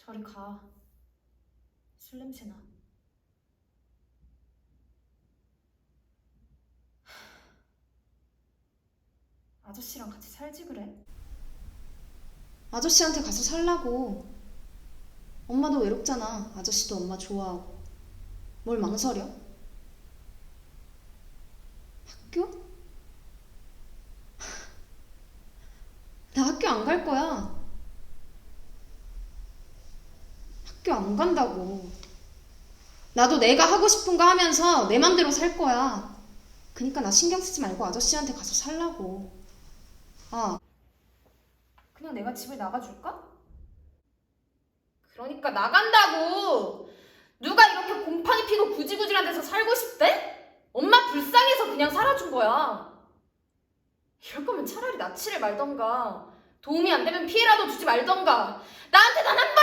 저리 가. 술 냄새나. 아저씨랑 같이 살지 그래? 아저씨한테 가서 살라고. 엄마도 외롭잖아. 아저씨도 엄마 좋아하고. 뭘 망설여? 학교? 나 학교 안 갈 거야. 학교 안 간다고. 나도 내가 하고 싶은 거 하면서 내 맘대로 살 거야. 그니까 나 신경 쓰지 말고 아저씨한테 가서 살라고. 아, 그냥 내가 집을 나가줄까? 그러니까 나간다고! 누가 이렇게 곰팡이 피고 구지구질한 데서 살고 싶대? 엄마 불쌍해서 그냥 살아준 거야. 이럴 거면 차라리 납치를 말던가 도움이 안 되면 피해라도 주지 말던가 나한테 단 한